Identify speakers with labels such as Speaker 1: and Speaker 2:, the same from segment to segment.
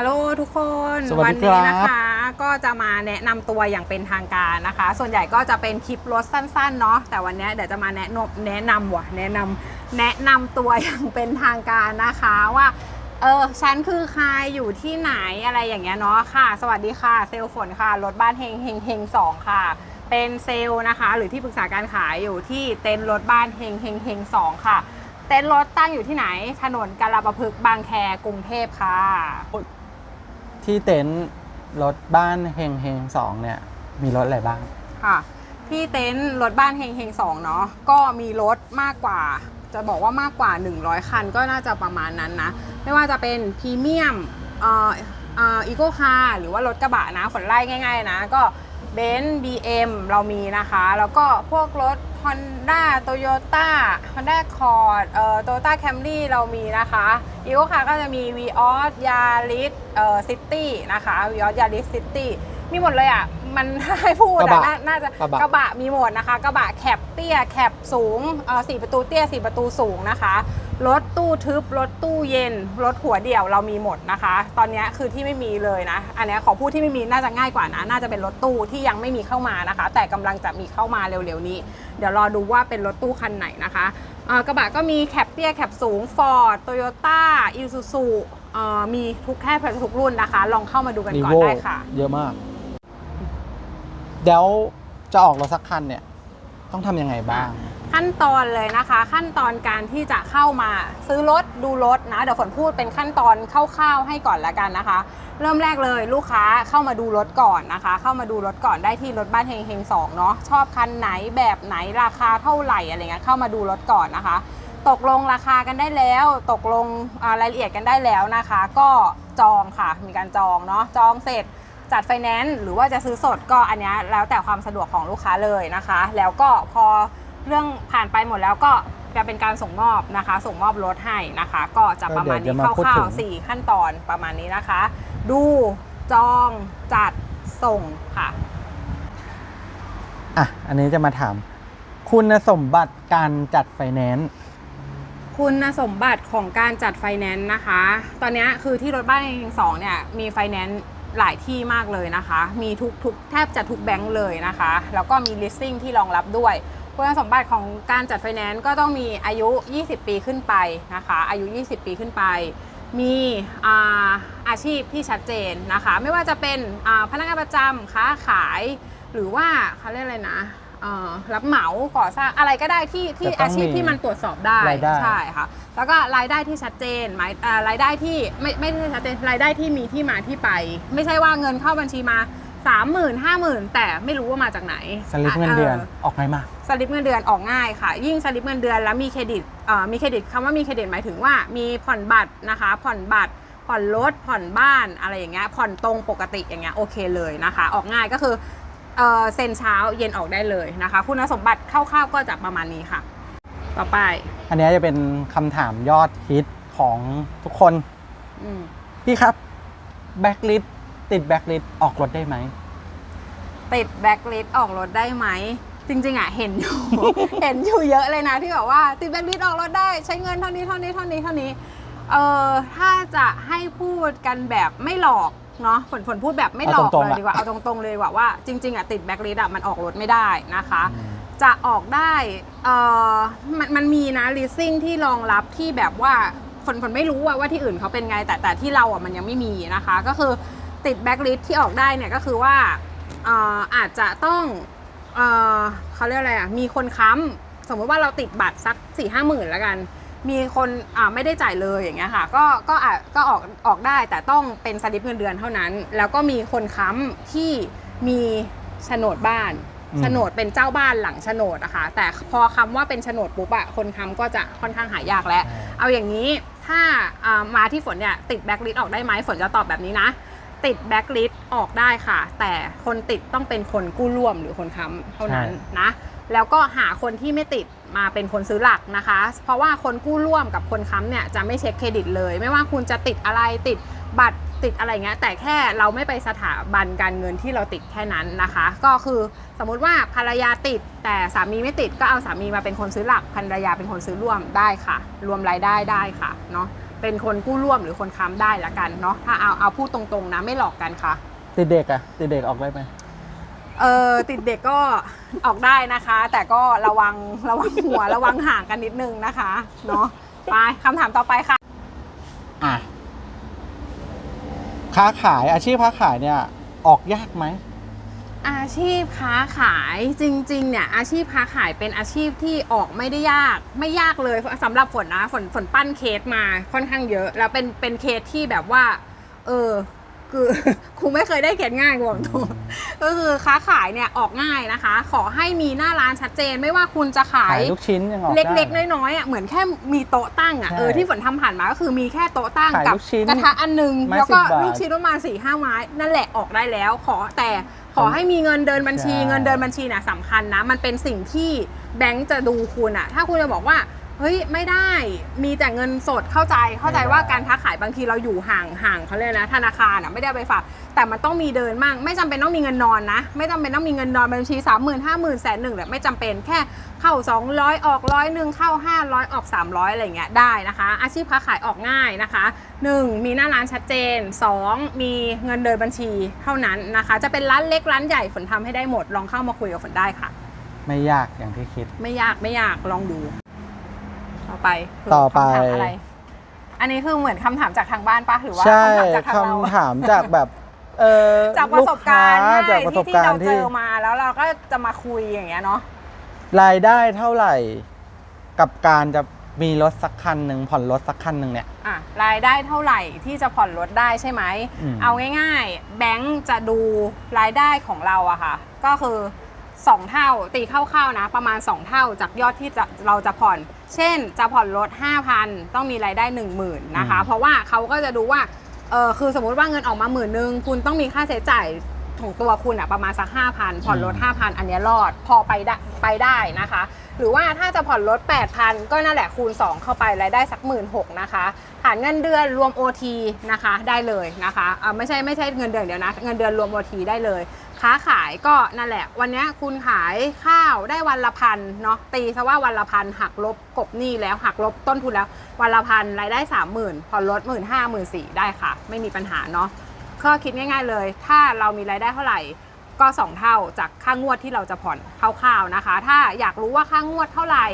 Speaker 1: ฮัลโหลทุกคน
Speaker 2: สวัสดี
Speaker 1: นี้
Speaker 2: ครับ
Speaker 1: นะคะ ก็จะมาแนะนำตัวอย่างเป็นทางการนะคะ ส่วนใหญ่ก็จะเป็นคลิปรถสั้นๆเนาะแต่วันนี้เดี๋ยวจะมาแนะนำแนะนำว่ะแนะนำแนะนำตัวอย่างเป็นทางการนะคะว่าเออฉันคือใครอยู่ที่ไหนอะไรอย่างเงี้ยเนาะค่ะ สวัสดีค่ะ เซลลฝนค่ะรถบ้านเฮงเฮงเฮงสองค่ะ เป็นเซลล์นะคะ หรือที่ปรึกษาการขายอยู่ที่เต็นท์รถบ้านเฮงเฮงเฮงสองค่ะ เต็นท์รถตั้งอยู่ที่ไหน ถนนกาลประพฤกษ์บางแคกรุงเทพค่ะ
Speaker 2: ที่เต็นท์รถบ้านเฮงเฮงสองเนี่ยมีรถอะไรบ้าง
Speaker 1: ค่ะ ที่เต็นท์รถบ้านเฮงเฮงสองเนาะก็มีรถมากกว่า จะบอกว่ามากกว่า 100 คันก็น่าจะประมาณนั้นนะ ไม่ว่าจะเป็นพรีเมียมเอ่อเอ่ออีโก้คาร์หรือว่ารถกระบะนะฝนไล่ง่าย ๆ นะ ก็ เบนซ์บีเอ็มเรามีนะคะ แล้วก็พวกรถ Honda Toyota Honda Accord เอ่อ Toyota Camry เรามีนะคะอีโก้คาร์ก็จะมี v ีออสยาริสเอ่อซิตี้นะคะ v ีออสยาริสซิตี้ มีหมดเลยอะ มันให้พูด
Speaker 2: กระ
Speaker 1: อะ
Speaker 2: บะ
Speaker 1: น่าน่าจะ
Speaker 2: กระบะ
Speaker 1: กระบะมีหมดนะคะ กระบะแคบเตี้ยแคบสูงเอ่อสี่ประตูเตี้ยสี่ประตูสูงนะคะ รถตู้ทึบ รถตู้เย็น รถหัวเดี่ยวเรามีหมดนะคะ ตอนนี้คือที่ไม่มีเลยนะ อันเนี้ยขอพูดที่ไม่มีน่าจะง่ายกว่านะ น่าจะเป็นรถตู้ที่ยังไม่มีเข้ามานะคะ แต่กำลังจะมีเข้ามาเร็วๆนี้ เดี๋ยวรอดูว่าเป็นรถตู้คันไหนนะคะเอ่อกระบะก็มีแคบเตี้ยแคบสูง Ford Toyota Isuzu เอ่อมีทุกแค่ทุกรุ่นนะคะ ลองเข้ามาดูกัน
Speaker 2: รี
Speaker 1: ก่อน
Speaker 2: โว
Speaker 1: ได้ค่ะ
Speaker 2: เยอะมาก เดี๋ยวจะออกรถสักคันเนี่ย ต้องทำยังไงบ้าง
Speaker 1: ขั้นตอนเลยนะคะ ขั้นตอนการที่จะเข้ามาซื้อรถดูรถนะเดี๋ยวฝนพูดเป็นขั้นตอนคร่าวๆให้ก่อนละกันนะคะ เริ่มแรกเลยลูกค้าเข้ามาดูรถก่อนนะคะ เข้ามาดูรถก่อนได้ที่รถบ้านเฮงเฮงสองเนาะชอบคันไหนแบบไหนราคาเท่าไหร่อะไรเงี้ยเข้ามาดูรถก่อนนะคะ ตกลงราคากันได้แล้ว ตกลงอ่ารายละเอียดกันได้แล้วนะคะ ก็จองค่ะมีการจองเนาะจองเสร็จ จัดไฟแนนซ์หรือว่าจะซื้อสดก็อันเนี้ยแล้วแต่ความสะดวกของลูกค้าเลยนะคะ แล้วก็พอเรื่องผ่านไปหมดแล้วก็จะเป็นการส่งมอบนะคะ ส่งมอบรถให้นะคะ ก็จะประมาณ
Speaker 2: ก็เดี๋
Speaker 1: นี้
Speaker 2: ยวจะมาพูด
Speaker 1: คร่า
Speaker 2: ถึ
Speaker 1: ว
Speaker 2: ง
Speaker 1: ๆสี่ขั้นตอนประมาณนี้นะคะ ดูจองจัดส่งค่ะ
Speaker 2: อะอันนี้จะมาถาม คุณสมบัติการจัดไฟแนนซ์
Speaker 1: คุณสมบัติของการจัดไฟแนนซ์นะคะ ตอนเนี้ยคือที่รถบ้านเองสองเนี่ยมีไฟแนนซ์ หลายที่มากเลยนะคะ มีทุกทุกแทบจะทุกแบงก์เลยนะคะ แล้วก็มี listing ที่รองรับด้วยคุณสมบัติของการจัดไฟแนนซ์ก็ต้องมีอายุ 20 ปีขึ้นไปนะคะ อายุ 20 ปีขึ้นไป มีอาอาชีพที่ชัดเจนนะคะ ไม่ว่าจะเป็นพนักงานประจำค้าขาย หรือว่าเขาเรียกอะไรนะ รับเหมาก่อสร้างอะไรก็ได้ที่ที่
Speaker 2: จะต้อง
Speaker 1: อาชีพที่มันตรวจสอบได้
Speaker 2: รายได้
Speaker 1: ใช่ค่ะ แล้วก็รายได้ที่ชัดเจนหมายอ่ารายได้ที่ไม่ไม่ได้ชัดเจนรายได้ที่มีที่มาที่ไป ไม่ใช่ว่าเงินเข้าบัญชีมา 3 0 0 0 0 5 0,000 แต่ไม่รู้ว่ามาจากไหน
Speaker 2: สลิปเงินเดือน
Speaker 1: อ
Speaker 2: ออกไงมาก
Speaker 1: สลิปเงินเดือนออกง่ายค่ะ ยิ่งสลิปเงินเดือนแล้วมีเครดิตเอ่อมีเครดิตคำว่ามีเครดิตหมายถึงว่ามีผ่อนบัตรนะคะ ผ่อนบัตร ผ่อนรถผ่อนบ้านอะไรอย่างเงี้ยผ่อนตรงปกติอย่างเงี้ยโอเคเลยนะคะ ออกง่ายก็คือ เอ่อเซ็นเช้าเย็นออกได้เลยนะคะ คุณสมบัติคร่าวๆก็จะประมาณนี้ค่ะ ต่อไป
Speaker 2: อันนี้จะเป็นคำถามยอดฮิตของทุกคน
Speaker 1: อืม
Speaker 2: พี่ครับแบ็กลิสติดแบ็กลิสออกรถได้ไหม
Speaker 1: ติดแบ็คลิสออกรถได้ไหม จริงๆอะเห็นอยู่ เห็นอยู่เยอะเลยนะที่แบบว่า ติดแบ็คลิสออกรถได้ใช้เงินเท่านี้เท่านี้เท่านี้เท่านี้เออถ้าจะให้พูดกันแบบไม่หลอก เนาะฝนฝนพูดแบบไม่หลอก
Speaker 2: เอาตรงๆ
Speaker 1: เลย
Speaker 2: อะ
Speaker 1: ดีกว่าเอาตรงๆเลยดีกว่าว่าจริง ๆอะติดแบ็คลิสอะมันออกรถไม่ได้นะคะ จะออกได้เออมันมันมีนะ leasing ที่รองรับที่แบบว่าฝนฝนไม่รู้ว่าว่าที่อื่นเขาเป็นไง แต่แต่ที่เราอะมันยังไม่มีนะคะ ก็คือติดแบ็คลิสที่ออกได้เนี่ยก็คือว่าเอ่ออาจจะต้องเอ่อเขาเรียกอะไรอะมีคนค้ำสมมติว่าเราติดบัตรสัก4ี่ห้าหมื่นแล้วกัน มีคนอ่าไม่ได้จ่ายเลยอย่างเงี้ยค่ะ ก็ก็อาจก็ออกออกได้แต่ต้องเป็นสลิปเงินเดือนเท่านั้น แล้วก็มีคนค้ำที่มีโฉนดบ้าน
Speaker 2: อืม
Speaker 1: โฉนดเป็นเจ้าบ้านหลังโฉนดอะค่ะแต่พอคำว่าเป็นโฉนดปุ๊บอะคนค้ำก็จะค่อนข้างหายากแล้ว เอาอย่างนี้ถ้าอ่ามาที่ฝนเนี่ยติดแบ็คลิสออกได้ไหมฝนจะตอบแบบนี้นะ ติดแบ็คลิสออกได้ค่ะ แต่คนติดต้องเป็นคนกู้ร่วมหรือคนค้ำเท่านั้น
Speaker 2: ใช่
Speaker 1: นะ แล้วก็หาคนที่ไม่ติดมาเป็นคนซื้อหลักนะคะ เพราะว่าคนกู้ร่วมกับคนค้ำเนี่ยจะไม่เช็คเครดิตเลย ไม่ว่าคุณจะติดอะไรติดบัตรติดอะไรเงี้ยแต่แค่เราไม่ไปสถาบันการเงินที่เราติดแค่นั้นนะคะ ก็คือสมมุติว่าภรรยาติดแต่สามีไม่ติดก็เอาสามีมาเป็นคนซื้อหลักภรรยาเป็นคนซื้อร่วมได้ค่ะ รวมรายได้ได้ค่ะเนาะเป็นคนกู้ร่วมหรือคนค้ำได้ละกันเนาะถ้าเอาเอาพูดตรงๆนะไม่หลอกกันค่ะ
Speaker 2: ติดเด็กอะติดเด็กออกได้ไหม
Speaker 1: เออติดเด็กก็ออกได้นะคะ แต่ก็ระวังระวังหัวระวังห่างกันนิดนึงนะคะเนาะไปคำถามต่อไปค่ะ
Speaker 2: อะค้าขายอาชีพค้าขายเนี่ยออกยากไหม
Speaker 1: อาชีพค้าขายจริงๆเนี่ยอาชีพค้าขายเป็นอาชีพที่ออกไม่ได้ยากไม่ยากเลยสำหรับฝนนะฝนฝนปั้นเคสมาค่อนข้างเยอะ แล้วเป็นเป็นเคสที่แบบว่า เออ คือครูไม่เคยได้เคสง่ายบอกตรงก็คือค้าขายเนี่ยออกง่ายนะคะ ขอให้มีหน้าร้านชัดเจน ไม่ว่าคุณจะขา
Speaker 2: ขายยลูกชิ้นยังออกได้
Speaker 1: เล็กๆ น้อยๆอะเหมือนแค่มีโต๊ะตั้งอะ
Speaker 2: ใช่
Speaker 1: เออที่ฝนทำผ่านมาก็คือมีแค่โต๊ะตั้ง
Speaker 2: ขาย
Speaker 1: กับ
Speaker 2: ลูกชิ้น
Speaker 1: กระทะอันหนึง
Speaker 2: ไม้
Speaker 1: แล้วก็
Speaker 2: 10บาท
Speaker 1: ลูกชิ้นประมาณสี่ห้าไม้ นั่นแหละออกได้แล้ว ขอแต่ขอให้มีเงินเดินบัญชี
Speaker 2: ใช่
Speaker 1: เงินเดินบัญชีน่ะสำคัญนะ มันเป็นสิ่งที่แบงก์จะดูคุณอะ ถ้าคุณจะบอกว่า เฮ้ยไม่ได้มีแต่เงินสดเข้าใจเข้าใจว่าการค้าขายบางทีเราอยู่ห่างห่างเขาเลยกนะ ธนาคารอะไม่ได้เอาไปฝาก แต่มันต้องมีเดินมั่งไม่จำเป็นต้องมีเงินนอนนะ ไม่จำเป็นต้องมีเงินนอนบัญชีสามหมื่นห้าหมื่นแสนหนึ่งเลยไม่จำเป็นแค่เข้า 200 ออกร้อยหนึ่งเข้า 500 ออก 300 อะไรเงี้ยได้นะคะ อาชีพค้าขายออกง่ายนะคะ 1. มีหน้าร้านชัดเจน 2. มีเงินเดินบัญชีเท่านั้นนะคะ จะเป็นร้านเล็กร้านใหญ่ฝนทำให้ได้หมดลองเข้ามาคุยกับฝนได้ค่ะ
Speaker 2: ไม่ยากอย่างที่คิด
Speaker 1: ไม่ยากไม่ยากลองดูต่อ ไปคือ
Speaker 2: ต่อไป
Speaker 1: คำถามอะไร อันนี้คือเหมือนคำถามจากทางบ้านปะหรือว่า
Speaker 2: ใช่
Speaker 1: คำถามจากทางเรา
Speaker 2: คำถามจากแบบ เออ
Speaker 1: จากประสบการณ์
Speaker 2: ลูค้
Speaker 1: ใช่
Speaker 2: จากประส
Speaker 1: ที่
Speaker 2: บ
Speaker 1: ที่
Speaker 2: การ
Speaker 1: เรา
Speaker 2: ณ์
Speaker 1: เจ
Speaker 2: ที่
Speaker 1: อมาแล้วเราก็จะมาคุยอย่างเงี้ยเนาะ
Speaker 2: รายได้เท่าไหร่ กับการจะมีรถสักคันหนึ่งผ่อนรถสักคันหนึ่งเนี่ย
Speaker 1: อะรายได้เท่าไหร่ที่จะผ่อนรถได้ใช่ไหม
Speaker 2: อืม
Speaker 1: เอาง่ายๆ แบงก์จะดูรายได้ของเราอะค่ะ ก็คือ 2 เท่า ตีคร่าวๆนะ ประมาณ 2 เท่าจากยอดที่จะเราจะผ่อน เช่น จะผ่อนรถ 5,000 ต้องมีรายได้ 10,000นะคะ เพราะว่าเขาก็จะดูว่าเออคือสมมุติว่าเงินออกมาหมื่นนึงคุณต้องมีค่าใช้จ่ายของตัวคุณอะประมาณสัก5,000ผ่อนรถ5,000อันเนี้ยรอดพอไปได้ไปได้นะคะ หรือว่าถ้าจะผ่อนรถ8,000ก็นั่นแหละคูณ2เข้าไปรายได้สัก1 6ื่นนะคะฐานเงินเดือนรวม OT นะคะได้เลยนะคะเอ่อไม่ใช่ไม่ใช่เงินเดือนเดียวนะ เงินเดือนรวม OT ได้เลย ค้าขายก็นั่นแหละ วันนี้คุณขายข้าวได้วันละพันเนาะตีซะว่าวันละพันหักลบกบหนี้แล้วหักลบต้นทุนแล้ว วันละพันรายได้30,000ผ่อนรถ1 5 0 0 0 0 1 4 0 0ได้ค่ะ ไม่มีปัญหาเนาะก็คิดง่าย ๆเลย ถ้าเรามีรายได้เท่าไหร่ก็ 2 เท่าจากค่างวดที่เราจะผ่อนคร่าวๆนะคะ ถ้าอยากรู้ว่าค่างวดเท่าไหร่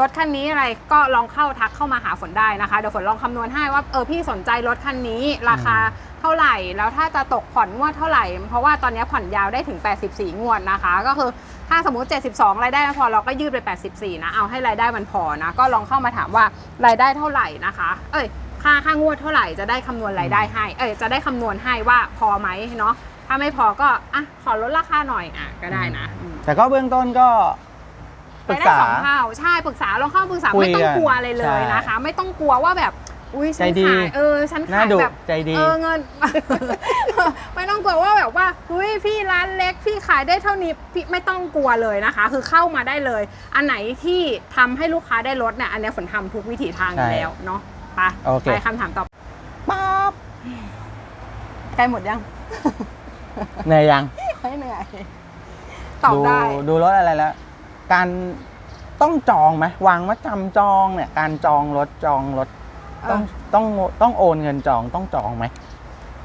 Speaker 1: รถคันนี้อะไรก็ลองเข้าทักเข้ามาหาฝนได้นะคะ เดี๋ยวฝนลองคำนวณให้ว่าเออพี่สนใจรถคันนี้ราคาเท่าไหร่ แล้วถ้าจะตกผ่อนงวดเท่าไหร่ เพราะว่าตอนนี้ผ่อนยาวได้ถึง 84 งวดนะคะ ก็คือถ้าสมมุติ 72 รายได้ไม่พอเราก็ยืดไป 84 นะ เอาให้รายได้มันพอนะ ก็ลองเข้ามาถามว่ารายได้เท่าไหร่นะคะ เอ้ยค่าค่างวดเท่าไหร่จะได้คำนวณรายได้ให้ เอ้ยจะได้คำนวณให้ว่าพอไหมเนาะถ้าไม่พอก็อะขอลดราคาหน่อยอะก็ได้นะอืม
Speaker 2: แต่ก็เบื้องต้นก็ ปรึก
Speaker 1: รายได้
Speaker 2: ษา
Speaker 1: สองเท่าใช่ปรึกษาลองเข้าปรึกษา
Speaker 2: คุย
Speaker 1: ไม่ต้อง
Speaker 2: กัน
Speaker 1: กลัวอะไรเลย
Speaker 2: ใช่
Speaker 1: นะคะ ไม่ต้องกลัวว่าแบบอุ้ยฉัน
Speaker 2: ใจดี
Speaker 1: ขายเออฉัน
Speaker 2: น่า
Speaker 1: ขาย
Speaker 2: ดุ
Speaker 1: แบบ
Speaker 2: ใจดี
Speaker 1: เออเงิน ไม่ต้องกลัวว่าแบบว่าอุ้ยพี่ร้านเล็กพี่ขายได้เท่านี้พี่ไม่ต้องกลัวเลยนะคะ คือเข้ามาได้เลย อันไหนที่ทำให้ลูกค้าได้ลดเนี่ยอันเนี้ยฝนทำทุกวิถีทางอยู่
Speaker 2: ใช่
Speaker 1: แล้วเนาะไป
Speaker 2: โอเค
Speaker 1: ไปคำถามต่อ
Speaker 2: ป๊าบ
Speaker 1: ใกล้หมดยัง
Speaker 2: เหนื่อยยัง
Speaker 1: ไม่เหนื่อยตอบ
Speaker 2: ดู
Speaker 1: ได้
Speaker 2: ดูรถอะไรแล้ว การต้องจองไหมวางมาจำจองเนี่ยการจองรถจองรถต้องต้องต้องโอนเงินจองต้องจองไหม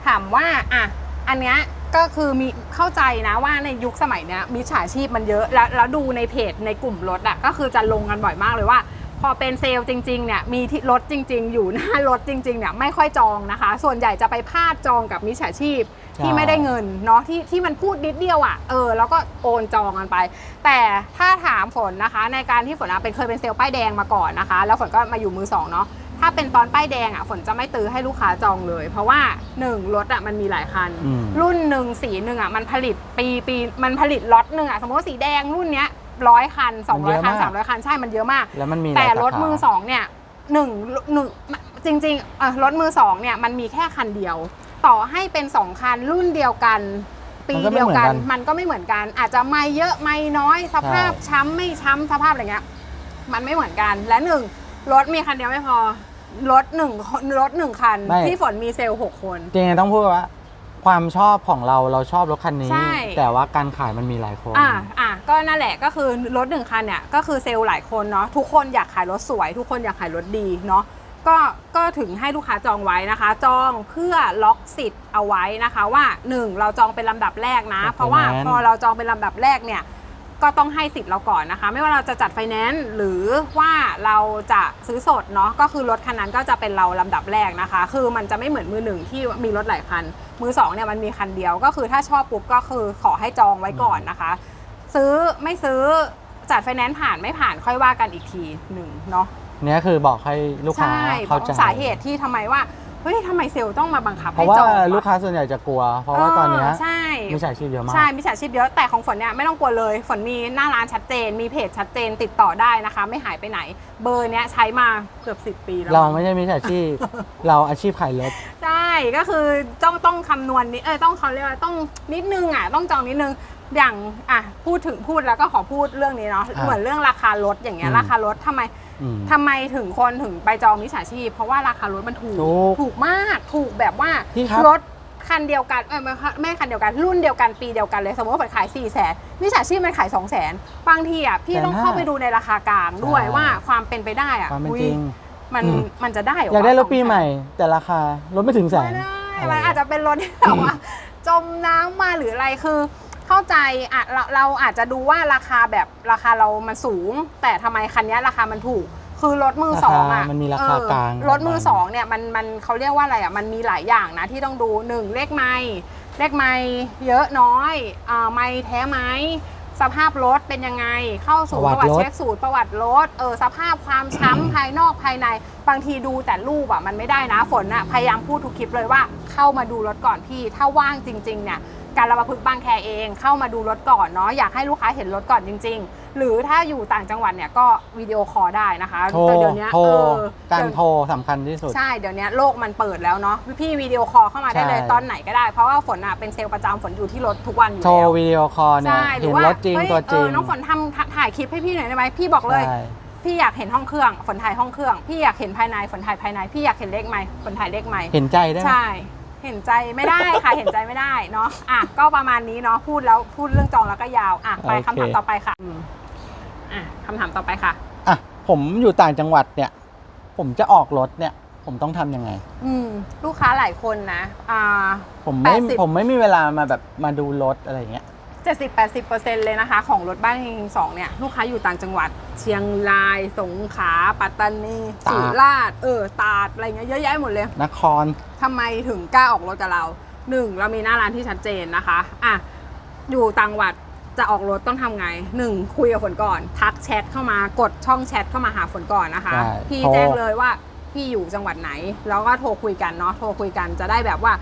Speaker 1: ถามว่าอะอันเนี้ยก็คือมีเข้าใจนะว่าในยุคสมัยเนี้ยมิจฉาชีพมันเยอะแล้วแล้วดูในเพจในกลุ่มรถอะก็คือจะลงกันบ่อยมากเลยว่า พอเป็นเซลล์จริงๆเนี่ยมีที่รถจริง ๆ อยู่หน้ารถจริงๆเนี่ยไม่ค่อยจองนะคะ ส่วนใหญ่จะไปพลาดจองกับมิจฉาชีพ ที่
Speaker 2: ใช่
Speaker 1: ไม่ได้เงินเนาะที่ที่มันพูดนิดเดียวอะเออแล้วก็โอนจองกันไป แต่ถ้าถามฝนนะคะ ในการที่ฝนอะเป็นเคยเป็นเซลล์ป้ายแดงมาก่อนนะคะ แล้วฝนก็มาอยู่มือสองเนาะถ้าเป็นตอนป้ายแดงอะฝนจะไม่ตื้อให้ลูกค้าจองเลย เพราะว่าหนึ่งรถอะมันมีหลายคัน
Speaker 2: อืม
Speaker 1: รุ่นหนึ่งสีหนึ่งอะมันผลิตปีปีมันผลิตล็อตหนึ่งอะสมมติว่าสีแดงรุ่นเนี้ยร้อยคันสองร้อยคันสามร้อยคันใช่มันเยอะมาก
Speaker 2: แล้วมันมีหลาย
Speaker 1: แต่
Speaker 2: สาขาร
Speaker 1: ถมือสองเนี่ยหนึ่งหนึ่งจริงๆเออรถมือสองเนี่ยมันมีแค่คันเดียว ต่อให้เป็นสองคันรุ่นเดียวกัน ปีเดียวกัน มันก็ไม่เหมือนกัน อาจจะไม่เยอะไม่น้อยสภาพช้ำไม่ช้ำสภาพอะไรเงี้ยมันไม่เหมือนกันและหนึ่งรถมีคันเดียวไม่พอรถหนึ่งคนรถหนึ่งคัน
Speaker 2: ไม่
Speaker 1: ที่ฝนมีเซลล์หกคน
Speaker 2: จริงๆต้องพูดว่าความชอบของเราเราชอบรถคันนี้
Speaker 1: ใช่
Speaker 2: แต่ว่าการขายมันมีหลายคน
Speaker 1: อ่าอ่าก็นั่นแหละก็คือรถหนึ่งคันเนี่ยก็คือเซลล์หลายคนเนาะทุกคนอยากขายรถสวย ทุกคนอยากขายรถดีเนาะ ก็ก็ถึงให้ลูกค้าจองไว้นะคะ จองเพื่อล็อกสิทธิ์เอาไว้นะคะว่า 1 เราจองเป็นลำดับแรกนะ
Speaker 2: จัด
Speaker 1: เพราะว่า
Speaker 2: ไฟแนนซ์
Speaker 1: พอเราจองเป็นลำดับแรกเนี่ยก็ต้องให้สิทธิ์เราก่อนนะคะ ไม่ว่าเราจะจัดไฟแนนซ์หรือว่าเราจะซื้อสดเนาะก็คือรถคันนั้นก็จะเป็นเราลำดับแรกนะคะ คือมันจะไม่เหมือนมือหนึ่งที่มีรถหลายคัน มือสองเนี่ยมันมีคันเดียวก็คือถ้าชอบปุ๊บก็คือขอให้จองไว้ก่อนนะคะ ซื้อไม่ซื้อจัดไฟแนนซ์ผ่านไม่ผ่านค่อยว่ากันอีกทีหนึ่งเนาะ
Speaker 2: เนี่ยคือบอกให้ลูกค้า
Speaker 1: ใช่
Speaker 2: เข้าใจ
Speaker 1: สาเหตุที่ทำไมว่าเฮ้ยทำไมเซลล์ต้องมาบังคับ
Speaker 2: เพ
Speaker 1: ให้
Speaker 2: ราะว่า
Speaker 1: จองะ
Speaker 2: ลูกค้าส่วนใหญ่จะกลัว เพราะว่าตอนเนี้ย
Speaker 1: ใช่
Speaker 2: มีฉาชีพเยอะมาก
Speaker 1: ใช่มิจฉาชีพเยอะแต่ของฝนเนี่ยไม่ต้องกลัวเลย ฝนมีหน้าร้านชัดเจน มีเพจชัดเจนติดต่อได้นะคะ ไม่หายไปไหน เบอร์เนี้ยใช้มาเกือบ 10 ปีแล้ว
Speaker 2: เราไม่ใช่มิจฉาชีพ เราอาชีพขายรถ
Speaker 1: ใช่ก็คือต้องต้องคำนวณนิดเออต้องเขาเรียกว่าต้องนิดนึงอะต้องจองนิดนึง อย่างอะพูดถึงพูดแล้วก็ขอพูดเรื่องนี้เนาะ
Speaker 2: อ่า
Speaker 1: เหมือนเรื่องราคารถอย่างเงี้ย
Speaker 2: อืม
Speaker 1: ราคารถทำไม
Speaker 2: อืม
Speaker 1: ทำไมถึงคนถึงไปจองมิจฉาชีพ เพราะว่าราคารถมันถูก
Speaker 2: ถูก
Speaker 1: ถูกมากถูกแบบว่า
Speaker 2: พี่ครับ
Speaker 1: รถคันเดียวกันเออไม่ไม่คันเดียวกันรุ่นเดียวกันปีเดียวกันเลยสมมติว่าเปิดขาย4ี่แสนมิจฉาชีพมันขาย2 0 0แสนบางทีอะพี่ต้องเข้าไปดูในราคากลางด้วย
Speaker 2: ใช่
Speaker 1: ว่าความเป็นไปได้อะ
Speaker 2: ความเป็น
Speaker 1: อุ๊ย
Speaker 2: จริง
Speaker 1: มัน
Speaker 2: อืม
Speaker 1: มันจะได้เหรอ
Speaker 2: อยากได้รถ
Speaker 1: วะ
Speaker 2: ปี
Speaker 1: 200,000
Speaker 2: ใหม่ แต่ราคารถไม่ถึงแส
Speaker 1: ไม่
Speaker 2: น
Speaker 1: ได้
Speaker 2: อะไร
Speaker 1: มันอาจจะเป็นรถที่แบบว่า จมน้ำมาหรืออะไรคือ เข้าใจอะเราเราอาจจะดูว่าราคาแบบราคาเรามันสูง แต่ทำไมคันนี้ราคามันถูก คือรถมือสองอะ
Speaker 2: ราคามันมีราคากลาง
Speaker 1: เออรถมือสองเนี่ยมันมันเขาเรียกว่าอะไรอะมันมีหลายอย่างนะที่ต้องดูหนึ่งเลขไม้เลขไม้เยอะน้อยอ่าไม้แท้ไหมสภาพรถเป็นยังไง เข้าสู่
Speaker 2: ป
Speaker 1: ประระ
Speaker 2: วั
Speaker 1: วั
Speaker 2: ติ
Speaker 1: ติ
Speaker 2: รถ
Speaker 1: เช็คสูตรประวัติรถเออสภาพความช้ำภายนอกภายใน บางทีดูแต่รูปอะมันไม่ได้นะฝนอะพยายามพูดทุกคลิปเลยว่าเข้ามาดูรถก่อนพี่ ถ้าว่างจริง ๆ เนี่ย การระบาพึกษ์บางแคเองเข้ามาดูรถก่อนเนาะอยากให้ลูกค้าเห็นรถก่อนจริง ๆ หรือถ้าอยู่ต่างจังหวัดเนี่ยก็วิดีโอคอลได้นะคะ
Speaker 2: โทร
Speaker 1: แต่เดี๋ยวนี้
Speaker 2: โทร
Speaker 1: เออ
Speaker 2: การ
Speaker 1: เดี๋ยว
Speaker 2: โทรสำคัญที่สุด
Speaker 1: ใช่เดี๋ยวนี้โลกมันเปิดแล้วเนาะพี่วิดีโอคอลเข้ามาได้เลย
Speaker 2: ใช่
Speaker 1: ตอนไหนก็ได้ เพราะว่าฝนอะเป็นเซลล์ประจำฝนอยู่ที่รถทุกวันอยู่
Speaker 2: โทร
Speaker 1: แล้ว
Speaker 2: วิดีโอคอลเนี่ย
Speaker 1: ใช่หรื
Speaker 2: เห็
Speaker 1: อนว่า ร
Speaker 2: ถจริง
Speaker 1: เฮ้ย
Speaker 2: ตัวจริง
Speaker 1: เออน้องฝนทำถ่ถ่ายคลิปให้พี่หน่อยได้ไหมพี่บอกเลย
Speaker 2: ใช่
Speaker 1: พี่อยากเห็นห้องเครื่อง ฝนถ่ายห้องเครื่อง พี่อยากเห็นภายใน ฝนถ่ายภายใน พี่อยากเห็นเลขไม้ฝนถ่ายเลขไม้
Speaker 2: เห็นใจได้ไหม
Speaker 1: ใช่ เห็นใจไม่ได้ค่ะ เห็นใจไม่ได้เนาะอะก็ประมาณนี้เนาะพูดแล้วพูดเรื่องจองแล้วก็ยาวอะไป
Speaker 2: โอเค
Speaker 1: คำถามต่อไปค่ะอืมอะคำถามต่อไปค่ะ
Speaker 2: อะผมอยู่ต่างจังหวัดเนี่ย ผมจะออกรถเนี่ย ผมต้องทำยังไง
Speaker 1: อืมลูกค้าหลายคนนะอ่า
Speaker 2: ผมไม่
Speaker 1: 80
Speaker 2: ผมไม่มีเวลามาแบบมาดูรถอะไรอย่างเงี้ย
Speaker 1: 70-80%เลยนะคะ ของรถบ้านเฮงสองเนี่ย ลูกค้าอยู่ต่างจังหวัด เชียงราย สงขลาปัตตานี
Speaker 2: ตาก
Speaker 1: สุราษฎร์เออตราดอะไรเงี้ยเยอะแยะหมดเลย
Speaker 2: นคร
Speaker 1: ทำไมถึงกล้าออกรถกับเราหนึ่งเรามีหน้าร้านที่ชัดเจนนะคะ อะ อยู่ต่างจังหวัดจะออกรถต้องทำไงหนึ่งคุยกับฝนก่อน ทักแชทเข้ามากดช่องแชทเข้ามาหาฝนก่อนนะคะ
Speaker 2: ใช่
Speaker 1: พี่
Speaker 2: โทร
Speaker 1: แจ้งเลยว่าพี่อยู่จังหวัดไหน แล้วก็โทรคุยกันเนาะโทรคุยกันจะได้แบบว่า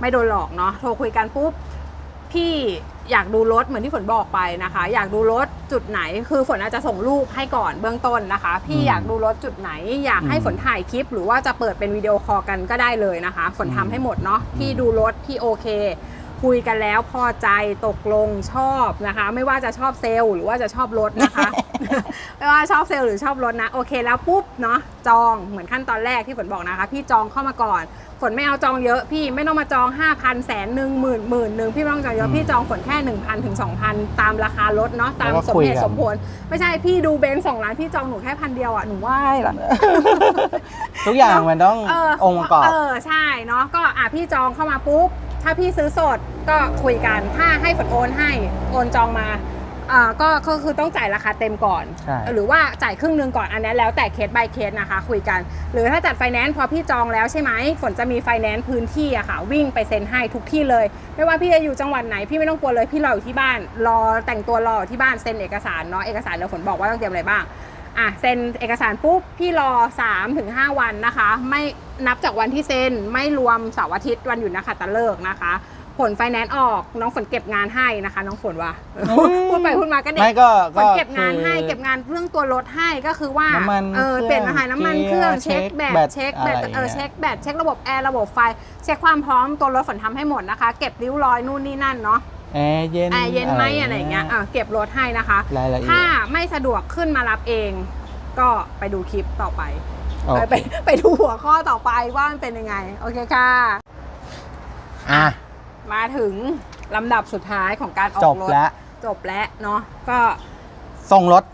Speaker 1: ไม่โดนหลอกเนาะโทรคุยกันปุ๊บพี่ อยากดูรถเหมือนที่ฝนบอกไปนะคะ อยากดูรถจุดไหน คือฝนอาจจะส่งรูปให้ก่อนเบื้องต้นนะคะ พี่
Speaker 2: อืม
Speaker 1: อยากดูรถจุดไหน อยากให้
Speaker 2: อืม
Speaker 1: ฝนถ่ายคลิป หรือว่าจะเปิดเป็นวิดีโอคอลกันก็ได้เลยนะคะ ฝนทำให้หมดเนาะพี่ดูรถพี่โอเค คุยกันแล้วพอใจตกลงชอบนะคะ ไม่ว่าจะชอบเซลล์หรือว่าจะชอบรถนะคะ ไม่ว่าชอบเซลล์หรือชอบรถนะ โอเคแล้วปุ๊บเนาะจองเหมือนขั้นตอนแรกที่ฝนบอกนะคะ พี่จองเข้ามาก่อน ฝนไม่เอาจองเยอะพี่ไม่ต้องมาจอง 5 0 0 0แสนหนึ่งหมื่นหมื่นหนึ่งพี่ไม่ต้องจองเย
Speaker 2: อื
Speaker 1: อะ
Speaker 2: ม
Speaker 1: พี่จองฝนแค่ 1,000ถึง2,000 ตามราคารถเนาะตาม
Speaker 2: แล้วก็
Speaker 1: สม
Speaker 2: คุย
Speaker 1: เหตุ
Speaker 2: กัน
Speaker 1: สมผล ไม่ใช่พี่ดูเบนซ์สองล้านพี่จองหนูแค่พันเดียวอะหนูไหว้ละ
Speaker 2: ทุกอย่างมันต้อง
Speaker 1: เอ
Speaker 2: งค์ประกอบ
Speaker 1: เออใช่เนาะก็อะพี่จองเข้ามาปุ๊บถ้าพี่ซื้อสดก็คุยกัน ถ้าให้ฝนโอนให้ โอนจองมา อ่าก็ก็คือต้องจ่ายราคาเต็มก่อน
Speaker 2: ใช่
Speaker 1: หรือว่าจ่ายครึ่งหนึงก่อนอันนี้แล้วแต่เคส by เคสนะคะ คุยกัน หรือถ้าจัดไฟแนนซ์พอพี่จองแล้วใช่ไหมฝนจะมีไฟแนนซ์พื้นที่อะค่ะ วิ่งไปเซ็นให้ทุกที่เลย ไม่ว่าพี่จะอยู่จังหวัดไหนพี่ไม่ต้องกลัวเลยพี่รออยู่ที่บ้าน รอแต่งตัวรออยู่ที่บ้านเซ็นเอกสารเนาะเอกสารเดี๋ยวฝนบอกว่าต้องเตรียมอะไรบ้างอะเซ็นเอกสารปุ๊บพี่รอ3-5ถึง5วันนะคะ ไม่นับจากวันที่เซ็นไม่รวมเสาร์อาทิตย์วันหยุดนะคะตะเลิกนะคะ ผลไฟแนนซ์ออก น้องฝนเก็บงานให้นะคะ น้องฝนว่าพูดไปพูดมาก็เด็ก
Speaker 2: ไม่ก็
Speaker 1: ฝนเก็บงานให้
Speaker 2: คือ
Speaker 1: เก็บงานเรื่องตัวรถให้ก็คือว่า
Speaker 2: น้ำมัน
Speaker 1: เออ
Speaker 2: เครื่อง
Speaker 1: เปลี่ยนอาหารน้ำมันเครื่อง
Speaker 2: เกี
Speaker 1: เช็
Speaker 2: ย
Speaker 1: ค
Speaker 2: ร์
Speaker 1: แบต
Speaker 2: แบต
Speaker 1: เช็ค
Speaker 2: อะไร
Speaker 1: แบต
Speaker 2: อย่าง
Speaker 1: เออ
Speaker 2: เงี้ย
Speaker 1: เช็คแบตเช็คระบบแอร์ระบบไฟ เช็คความพร้อมตัวรถฝนทำให้หมดนะคะ เก็บริ้วรอยนู่นนี่นั่นเนาะ
Speaker 2: แอร์เย็น
Speaker 1: แอร์เย็นไหมอะไรอย่างเงี้ยอะเก็บรถให้นะคะ
Speaker 2: รายละเอีย
Speaker 1: ถ้า
Speaker 2: ด
Speaker 1: ไม่สะดวกขึ้นมารับเอง ก็ไปดูคลิปต่อไป
Speaker 2: โอ
Speaker 1: ไป
Speaker 2: เค
Speaker 1: ไปไปดูหัวข้อต่อไปว่ามันเป็นยังไง โอเคค่ะ
Speaker 2: อะ
Speaker 1: มาถึงลำดับสุดท้ายของการออ
Speaker 2: จ
Speaker 1: ก
Speaker 2: บ
Speaker 1: รถ
Speaker 2: แล้ว
Speaker 1: จบแล้วเนาะก็
Speaker 2: ส่งรถ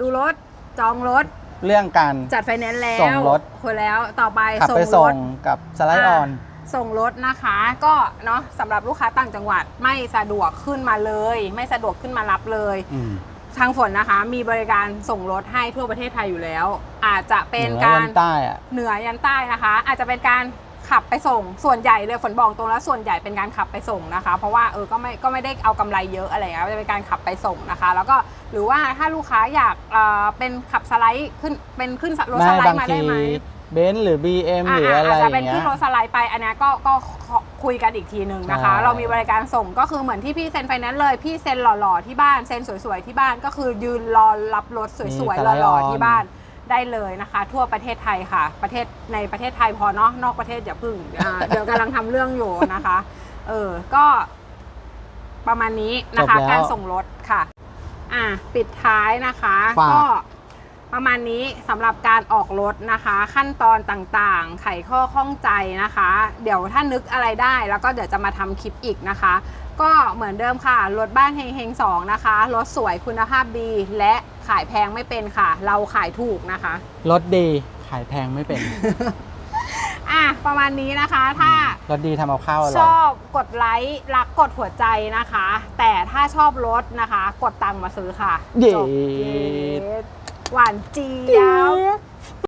Speaker 1: ดูรถจองรถ
Speaker 2: เรื่องการ
Speaker 1: จัดไฟแนนซ์แล้ว
Speaker 2: ส่งรถ
Speaker 1: คุยแล้วต่อไป
Speaker 2: ขับไป
Speaker 1: ร
Speaker 2: ส่ง
Speaker 1: ถ
Speaker 2: กับสไลด์ออน
Speaker 1: ส่งรถนะคะ ก็เนาะสำหรับลูกค้าต่างจังหวัดไม่สะดวกขึ้นมาเลย ไม่สะดวกขึ้นมารับเลย
Speaker 2: อืม
Speaker 1: ทางฝนนะคะ มีบริการส่งรถให้ทั่วประเทศไทยอยู่แล้ว อาจจะเป็น
Speaker 2: หนือ
Speaker 1: การ
Speaker 2: วันใต้อะ
Speaker 1: เหนือยันใต้นะคะ อาจจะเป็นการ ขับไปส่ง ส่วนใหญ่เลยฝนบอกตรงแล้วส่วนใหญ่เป็นการขับไปส่งนะคะ เพราะว่าเออก็ไม่ก็ไม่ได้เอากำไรเยอะอะไรเงี้ยจะเป็นการขับไปส่งนะคะ แล้วก็หรือว่าถ้าลูกค้าอยากเอ่อเป็นขับสไลด์ขึ้นเป็นขึ้นรถส
Speaker 2: ไม่
Speaker 1: ไล
Speaker 2: บาง
Speaker 1: ด์มา
Speaker 2: ที
Speaker 1: ได้ไหม
Speaker 2: เบนซ์หรือ BM หรืออะไร
Speaker 1: อาจ
Speaker 2: อ
Speaker 1: จะ
Speaker 2: ย่า
Speaker 1: เป็น
Speaker 2: งเงี้
Speaker 1: ขึ้
Speaker 2: ย
Speaker 1: นรถสไลด์ไปอันเนี้ยก็ก็ขอคุยกันอีกทีหนึ่งนะคะ
Speaker 2: ใช่
Speaker 1: เรามีบริการส่งก็คือเหมือนที่พี่เซ็นไฟแนนซ์เลย พี่เซ็นหล่อๆที่บ้านเซ็นสวยๆที่บ้านก็คือยืนรอรับรถสวยๆหล่อๆที่บ้าน ได้เลยนะคะ ทั่วประเทศไทยค่ะ ประเทศในประเทศไทยพอเนาะนอกประเทศอย่าพึ่งอ่าเดี๋ยวกำลังทำเรื่องอยู่นะคะ เออก็ประมาณนี้นะคะ
Speaker 2: จบแล้ว
Speaker 1: การส่งรถค่ะ อะปิดท้ายนะคะ
Speaker 2: ฝาก
Speaker 1: ก็ประมาณนี้สำหรับการออกรถนะคะ ขั้นตอนต่างๆ ไขข้อข้องใจนะคะ เดี๋ยวถ้านึกอะไรได้แล้วก็เดี๋ยวจะมาทำคลิปอีกนะคะ ก็เหมือนเดิมค่ะ รถบ้านเฮงเฮงสองนะคะ รถสวยคุณภาพดีและ ขายแพงไม่เป็นค่ะ เราขายถูกนะคะ
Speaker 2: รถดีขายแพงไม่เป็น
Speaker 1: อะประมาณนี้นะคะถ้า
Speaker 2: รถดีทำเอาข้าวอ
Speaker 1: ช
Speaker 2: ร่อย
Speaker 1: อบกดไลค์รักกดหัวใจนะคะ แต่ถ้าชอบรถนะคะ กดตังค์มาซื้อค่ะ
Speaker 2: เย้
Speaker 1: จบเย้หวานเจี๊ยบ